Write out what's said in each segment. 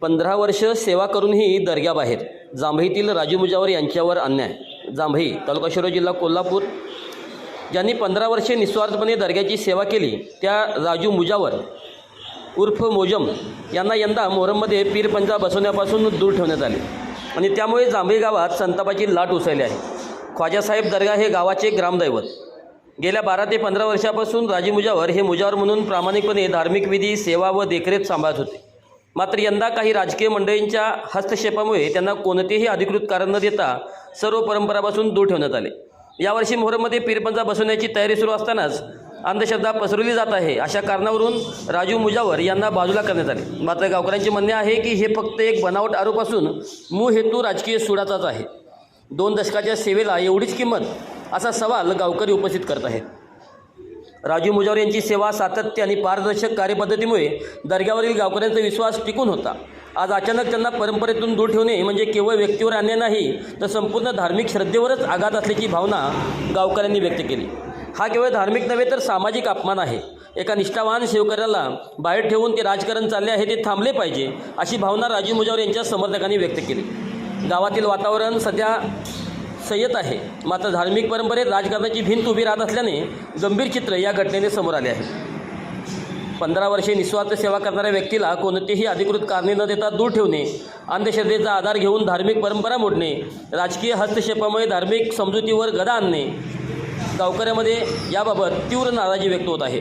पंधरा वर्ष सेवा करूनही दर्ग्याबाहेर. जांभईतील राजू मुजावर यांच्यावर अन्याय. जांभई तालुका शिरोळ जिल्हा कोल्हापूर. ज्यांनी पंधरा वर्षे निस्वार्थपणे दर्ग्याची सेवा केली त्या राजू मुजावर उर्फ मोजम यांना यंदा मोहरममध्ये पीरपंजा बसवण्यापासून दूर ठेवण्यात आले. आणि त्यामुळे जांभई गावात संतापाची लाट उसळली आहे. ख्वाजासाहेब दर्गा हे गावाचे ग्रामदैवत. गेल्या बारा ते पंधरा वर्षापासून राजी मुजावर हे मुजावर म्हणून प्रामाणिकपणे धार्मिक विधी सेवा व देखरेख सांभाळत होते. मात्र यंदा काही राजकीय मंडळींच्या हस्तक्षेपामुळे त्यांना कोणतेही अधिकृत कारण न देता सर्व परंपरापासून दूर ठेवण्यात आले. यावर्षी मोहरममध्ये पीरपंजा बसवण्याची तयारी सुरू असतानाच अंधश्रद्धा पसरवली जात आहे अशा कारणावरून राजू मुजावर यांना बाजूला करण्यात आले. मात्र गावकऱ्यांचे म्हणणे आहे की हे फक्त एक बनावट आरोप असून मूळ हेतू राजकीय सुडाचाच आहे. दोन दशकाच्या सेवेला एवढीच किंमत असा सवाल गावकरी उपस्थित करत आहेत. राजू मुजावर यांची सेवा सातत्य आणि पारदर्शक कार्यपद्धतीमुळे दर्ग्यावरील गावकऱ्यांचा विश्वास टिकून होता. आज अचानक त्यांना परंपरेतून दूर ठेवणे म्हणजे केवळ व्यक्तीवर अन्याय नाही तर संपूर्ण धार्मिक श्रद्धेवरच आघात असल्याची भावना गावकऱ्यांनी व्यक्त केली. हा केवळ धार्मिक नव्हे तर सामाजिक अपमान आहे. एका निष्ठावान सेवकऱ्याला बाहेर ठेवून ते राजकारण चालले आहे ते थांबले पाहिजे अशी भावना राजू मुजावर यांच्या समर्थकांनी व्यक्त केली. गावातील वातावरण सध्या संयत आहे. मात्र धार्मिक परंपरेत राजकारणाची भिंत उभी राहत असल्याने गंभीर चित्र या घटनेने समोर आले आहे. पंधरा वर्षे निस्वार्थ सेवा करणाऱ्या व्यक्तीला कोणतीही अधिकृत कारणे न देता दूर ठेवणे अंधश्रद्धेचा आधार घेऊन धार्मिक परंपरा मोडणे राजकीय हस्तक्षेपामुळे धार्मिक समजुतीवर गदा आणणे गावकऱ्यामध्ये याबाबत तीव्र नाराजी व्यक्त होत आहे.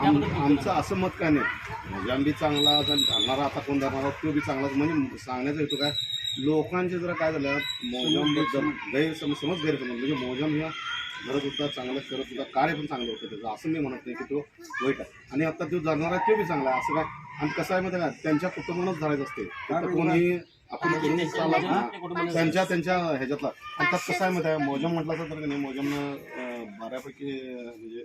आम आमचं असं मत काय नाही? म्हणजे मोजाम चांगला धरणारा आता कोण धरणारा तो बी चांगलाच म्हणजे सांगण्याचा येतो काय? लोकांचे जरा काय झालं मोजाम गैरसमज समज गैरसमज म्हणजे मोजाम ह्या घरत होता चांगलं करत होता कार्य पण चांगलं होतं त्याचं असं मी म्हणत नाही की तो वाईट आहे. आणि आता तो धरणारा तो बी चांगला आहे असं काय? आणि कसं आहे माहिती आहे का? त्यांच्या कुटुंबानंच धरायचं असते. कोणी आपण. त्यांच्या त्यांच्या ह्याच्यातला. त्यात कसं आहे माहिती आहे मोजम म्हटलं तर नाही मोजमनं अं, बऱ्यापैकी म्हणजे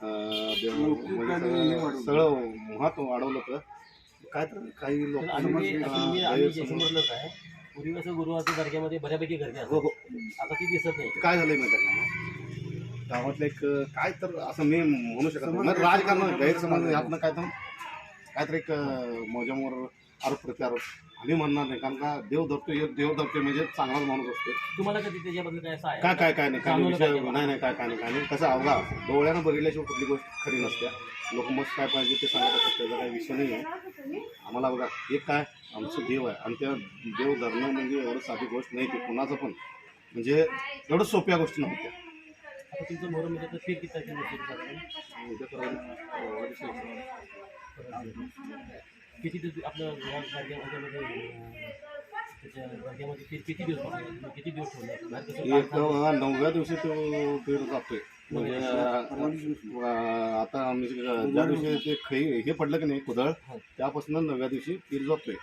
सगळं- सगळं मुहात वाढवलं होतं. काय तर काही लोक पूर्वी कसं गुरुवारच्या दर्ग्यामध्ये बऱ्यापैकी गर्दी हो हो. आता ती दिसत नाही. काय झालंय माहिती आहे का? गावातलं एक काय तर असं मी म्हणू शकत नाही. म्हणजे राजकारण गैरसमज यातनं काय तर काय तर एक अं, मोजामवर आरोप प्रत्यारोप. आम्ही म्हणणार नाही कारण का देव धरतो एक देव धरतो म्हणजे चांगलाच माणूस असतो तुम्हाला कधी त्याच्याबद्दल काय असं आहे? काय काय काय नाही काय नाही. जाणवलं विषय पाहिजे. नाही नाही काय काय नाही काय नाही. कसं अवघा. डोळ्यानं बघितल्याशिवाय कुठली गोष्ट खरी नसते. लोक मत काय पाहिजे ते सांगत असतात त्याचा काही विषय नाही आहे. आम्हाला बघा एक काय? आमचं देव आहे. आणि त्या देव धरणं म्हणजे एवढं साधी गोष्ट नाही ते कुणाचं पण. म्हणजे एवढं सोप्या गोष्टी नव्हत्या. आता तुमचं मोहरम म्हणजे किती किती दिवस आपलं त्याच्या किती दिवस? किती दिवस ठेवले? नवव्या दिवशी तो पीर जातोय. म्हणजे आता आम्ही जे- ज्या दिवशी ते खै हे पडलं की नाही कुदळ त्यापासून नवव्या दिवशी पीर जातोय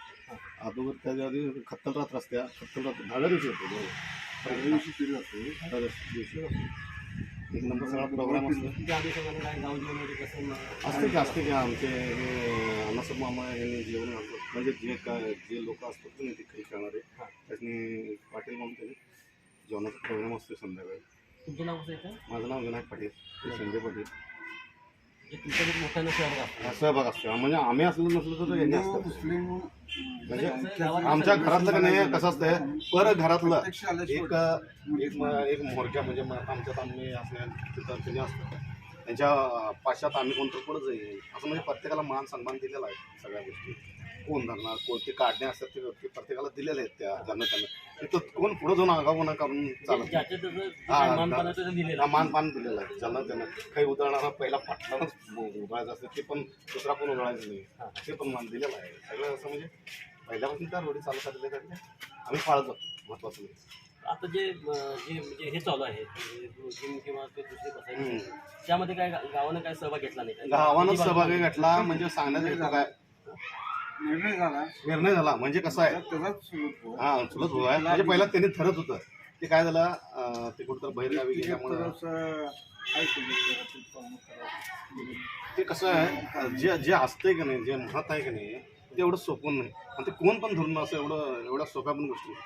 अगोदर त्याच्या आधी खत्तल रात्र असत्या खत्तल रात्र दहाव्या दिवशी येतो पहिल्या दिवशी पीर जातो दिवशी. एक नंबर सगळा प्रोग्राम असतो. त्या असते की असते की आमचे हे अण्णासाहेब मामा यांनी जेवण म्हणजे जे काय जे लोक असतात ना ते काही खेळणारे त्यांनी पाटील मामा त्यांनी जेवणाचा प्रोग्राम असतो संध्याकाळी. तुमचं नाव कसं येतं माझं नाव विनायक पाटील संजय पाटील. तुमच्याकडे मोठ्यानं शहर असतं सहभाग असतो. म्हणजे आम्ही असलो नसलो तर यांनी असतात म्हणजे आमच्या घरातलं का नाही कसं असतंय पर घरातलं एक एक म- एक मोरक्या म्हणजे म- आमच्यात आम्ही असल्या तिथं त्यांनी असतं. त्यांच्या पाशात आम्ही कोणतं पुढं जाईल. असं म्हणजे प्रत्येकाला मान सन्मान दिलेला आहे सगळ्या गोष्टी. कोण धरणार? कोणते काढणे असतात ते ते प्रत्येकाला दिलेले आहेत त्या ज्यांना त्यांना तिथं कोण पुढं जाऊन चालत नाही. ज्याच्या त्याचं जे हा, काय मानपान आहे दिलेलं हा मानपान दिलेलं आहे. ज्यांना त्यांना काही उधळणारा पहिला पाटलाच उधळायचं असतं ते पण दुसरा कोण उधळायचं नाही. ते पण मान दिलेलं आहे. सगळं असं म्हणजे पहिल्यापासून त्या रोडी चालू झालेल्या आहेत त्या. आम्ही पाळत महत्वाचं नाही आता जे अं, जे म्हणजे हे चालू आहे म्हणजे जिम किंवा ते दुसरे हम्म. बसायचे त्यामध्ये काय गा- गावानं काय सहभाग घेतला नाही का? गावानं सहभाग घेतला म्हणजे सांगण्यात येतो काय? निर्णय झाला. निर्णय झाला. म्हणजे कसं आहे? त्याचाच सुरू होतो. हा चुलत भाऊ आहे म्हणजे पहिला त्यांनी ठरत होतं ते काय झालं अं, ते कुठं बाहेरगावी तिथे गेल्यामुळं थोडंसं काय केलं जरा ते पाहून करावं. ते कसं आहे जे जे असतंय का नाही जे महत्त्व आहे का नाही ते एवढं सोपं नाही. आणि ते कोण पण धरून असं एवढं एवढ्या सोप्या पण गोष्टी नाही.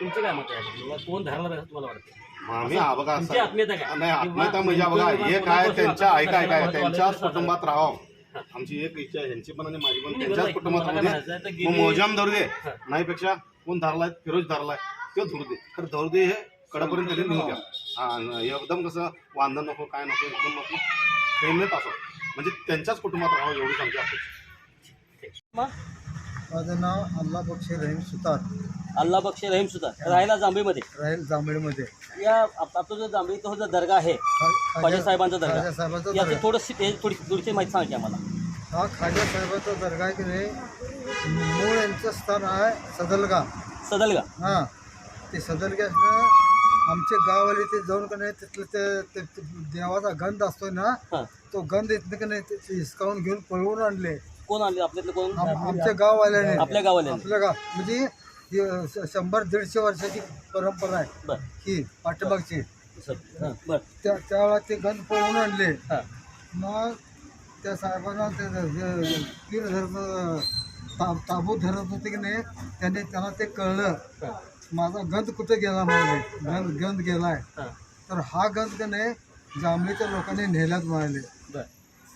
तुमचं काय मत आहे? बाबा कोण धरला पाहिजे तुम्हाला वाटतं? मग आम्ही हा बघा तुमची असं आत्मीयता काय? नाही आत्मीयता म्हणजे हा बघा हे काय त्यांच्या ऐका ऐका त्यांच्याच कुटुंबात राहावं. आमची एक इच्छा आहे ह्यांची पण आणि माझी पण. नाही, त्यांच्याच मग गेली- मोजाम धरू दे. हा. नाहीपेक्षा कोण धरलाय फिरोज धरलाय तो धरू दे. तर धरू दे हे कडापर्यंत त्यांनी नेऊ द्या हा आणि एकदम कसं वांधन नको काय नको एकदम नको. प्रेमनेत असो. म्हणजे त्यांच्याच कुटुंबात राहावं एवढीच आमची अपेक्षा. माझं नाव अल्ला बक्षी रहीम सुतार. अल्ला बक्षे रहीम सुद्धा. राहायला जांभीमध्ये राहील जांभळीमध्ये. या आप- आपला जो जांभळी तो जो दर्गा आहे खाजा साहेबांचा दर्गा. याची दर्गा. थोडंशी ते- थोडी थोडीशी माहिती सांगा आम्हाला. हा खाजा साहेबांचा दर्गा आहे की नाही? मूळ यांचं स्थान आहे सदलगा. सदलगा. हां. ते सदलग्यासनं आमचे गाववाले ते जाऊन का नाही तिथलं ते ते- ते देवाचा गंध असतोय ना हां. तो गंध इथनं का नाही ते- ते हिसकावून घेऊन पळवून आणले. कोण आणले? आपल्यातले कोण? आम- आमच्या गाववाल्याने. आपल्या गावाला आपल्या गाव म्हणजे ही शंभर दीडशे वर्षाची परंपरा आहे. बर. ही पाठीमागची. हां बर. त्या त्यावेळा ते गंध पळवून आणले. हां. मग त्या साहेबांना ते पीर धरत ता ताबूत धरत होते की नाही त्याने त्यांना ते कळलं. हां. माझा गंध कुठे गेला म्हणाले गंध गंध गेलाय. हां. तर हा गंध का नाही जांभळीच्या लोकांनी नेल्यात म्हणाले बर.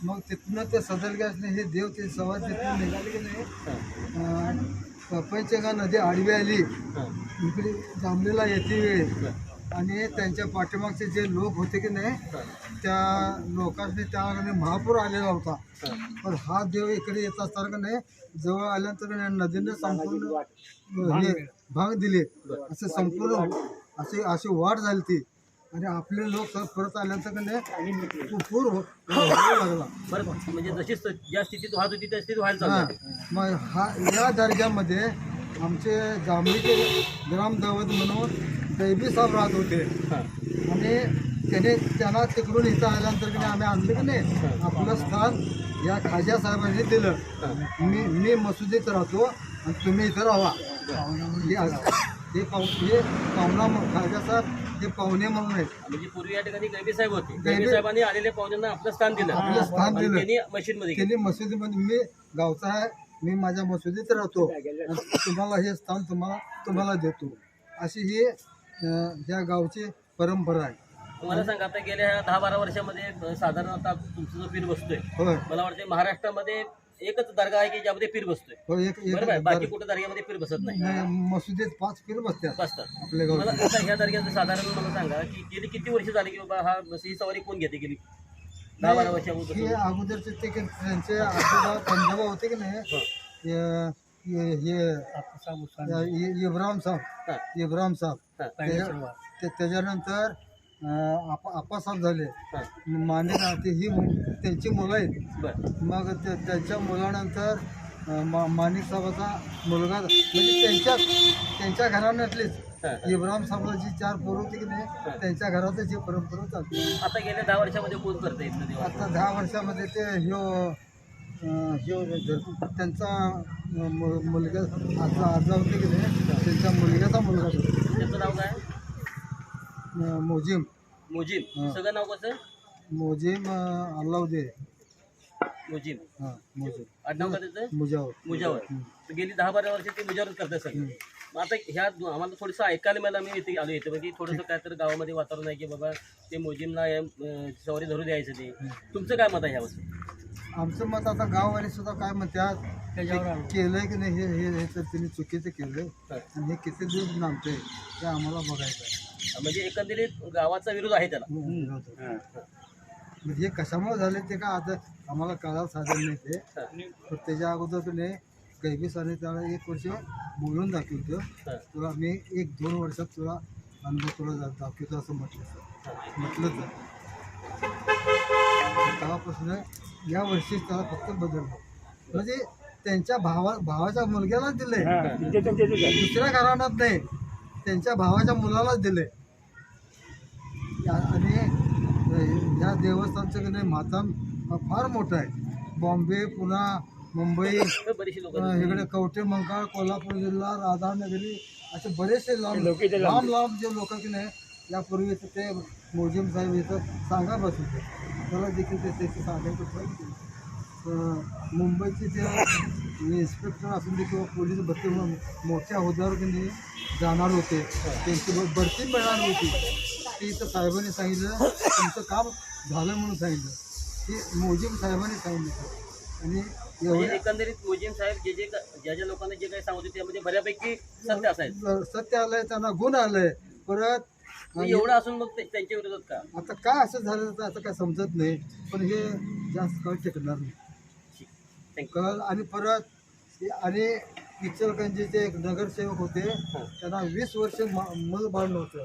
मग तिथनं ते सदलग्यासने हे देव ते सवार तिथून निघाले की नाही हां. अं, पंचगंगा नदी आडवी आली. इकडे जांभळीला येते वेळ. आणि त्यांच्या पाठीमागचे जे लोक होते की नाही त्या लोकांनी त्या महापूर आलेला होता. पण हा देव इकडे येत असताना का नाही जवळ आल्यानंतर नदीनं नदीने संपूर्ण हे भाग दिले. असं संपूर्ण अशी अशी वाढ झाली ती. आणि आपले लोक सर परत आल्यानंतर का नाही तो पूर हो- लागला बरं म्हणजे जशी स- ज्या स्थितीत वाहत होती त्या स्थितीत व्हायला हा चालू आहे. मग हा या दर्ग्यामध्ये आमचे जांभळीचे ग्रामदैवत म्हणून दैबी साहेब राहत होते. हां. आणि त्याने त्यांना तिकडून इथं आल्यानंतर की नाही आम्ही आणलं की नाही? आपलं स्थान या खाजा साहेबांनी दिलं. मी मी मसुदीत राहतो आणि तुम्ही इथं राहा. हे असं- हे पाहू हे पाहुणा म- खाजा साहेब हे पाहुणे म्हणून आहेत. म्हणजे पूर्वी या ठिकाणी गैबी साहेब होते. गैबी- साहेबांनी आलेल्या पाहुण्यांना आपलं स्थान दिलं. आपलं स्थान आणि दिलं. त्यांनी मशीनमध्ये घेतलं. त्यांनी मशिदीमध्ये मी गावचा आहे. मी माझ्या मशिदीत राहतो. तुम्हाला हे स्थान तुम्हाला तुम्हाला देतो. अशी ही अं, या गावची परंपरा आहे. मला सांगा आता गेल्या दहा बारा वर्षामध्ये अ, साधारण आता तुमचा जो पीर बसतोय. होय. मला वाटते महाराष्ट्रामध्ये एकच दर्गा आहे की ज्यामध्ये पीर बसतोय? हो एक बरोबर आहे? बाकी कुठं दर्ग्यामध्ये पीर बसत नाही. मशिदीत पाच पीर बसतात बसतात. आपल्या मला गावचे. आता ह्या दर्ग्याचं साधारण मला सांगा की गेली किती वर्ष झाली की बाबा हा ही सवारी कोण घेते गेली? दहा बारा हे वर्षापासून अगोदरचे ते की त्यांचे आजोबा पंजोबा होते की नाही? हो. हे- हे हे- हे- इब्राहिम साहेब. हा, इब्राहिम साहेब. हा, त्याच्या- ते- त्याच्यानंतर अं, आपा आप्पासाहेब झाले. हा. मांडे ते ही त्यांची मुलं आहेत. मग त्यांच्या मुलानंतर मा माणिक साहेबाचा मुलगा म्हणजे त्यांच्या त्यांच्या घराण्यातलीच. इब्राहिम साहेबाची चार पोरं होती की नाही त्यांच्या घरातच ही परंपरा चालते. आता गेल्या दहा वर्षामध्ये कोण करतं आता दहा वर्षामध्ये ते ह्यो ह्यो त्यांचा मुलगा आजा आजा होते की नाही त्यांच्या मुलग्याचा मुलगा. त्याचं नाव काय? मोजीम. मुजीब हा. सगळं नाव कसं? मोजीम अं, अल्लाउदे मुजीब हां मोजीम. आडनाव का त्याचं? मुजावर. मुजावर. हं. तर गेली दहा बारा वर्ष ते मुजावरच करतात सगळं. मग आता ह्या दो- आम्हाला थोडंसं ऐकायला मिळालं मी इथे आलो इथे. म्हणजे थोडंसं काय तर गावामध्ये वातावरण आहे की बाबा ते मोजीमला अं, सवारी धरू द्यायचं ते. तुमचं काय मत आहे ह्यावर? आमचं मत आता गाववाले सुद्धा काय म्हणतात त्याच्यावर केलंय की नाही हे हे हे तर त्यांनी चुकीचं केलंय. आणि हे किती दिवस नामतंय ते आम्हाला बघायचं आहे. म्हणजे एकंदरीत गावाचा विरोध आहे त्याला. म्हणजे हे. कशामुळे झाले ते का आता आम्हाला कळायला साधन नाही ते. हा. पण त्याच्या अगोदर तुम्ही कैबीसाने त्याला एक वर्ष बोलून दाखवतो हा. तुला मी एक दोन वर्षात तुला अनुभव तुला दा- दाखवतो असं म्हटलं सर. म्हटलं तर. तेव्हापासून या वर्षी त्याला फक्त बदललं म्हणजे त्यांच्या भावा भावाच्या मुलग्यालाच दिले दुसऱ्या घराण्यात नाही. त्यांच्या भावाच्या मुलालाच दिले आणि या देवस्थानचं की नाही माताम फार मोठं आहे. बॉम्बे पुणा मुंबई इकडे कवठे मंकाळ कोल्हापूर जिल्हा राधानगरी असे बरेचसे लांब लांब लांब जे लोक की नाही यापूर्वी इथं ते मोजिम साहेब इथं सांगा बस त्याला देखील ते त्याची सांगायचं मुंबईचे ते इन्स्पेक्टर असून दे किंवा पोलीस भरती म्हणून मोठ्या हुद्द्यावर की नाही जाणार होते त्यांची भरती मिळणार होती. ते इथं साहेबांनी सांगितलं तुमचं काम झालं म्हणून सांगितलं. की मोजीम साहेबांनी सांगितलं. आणि म्हणजे एकंदरीत मोजीम साहेब जे जे ज्या ज्या लोकांना जे काही सांगत होते त्यामध्ये बऱ्यापैकी सत्य असायचं. सत्य आलंय त्यांना गुण आलंय. परत एवढं असून मग त्यांच्या विरोधात का? आता काय असं झालं तर आता काय समजत नाही पण हे जास्त काळ टिकणार नाही. कळ आणि परत आणि इचलकरंजीचे एक नगरसेवक होते त्यांना वीस वर्ष मूल बाळ नव्हतं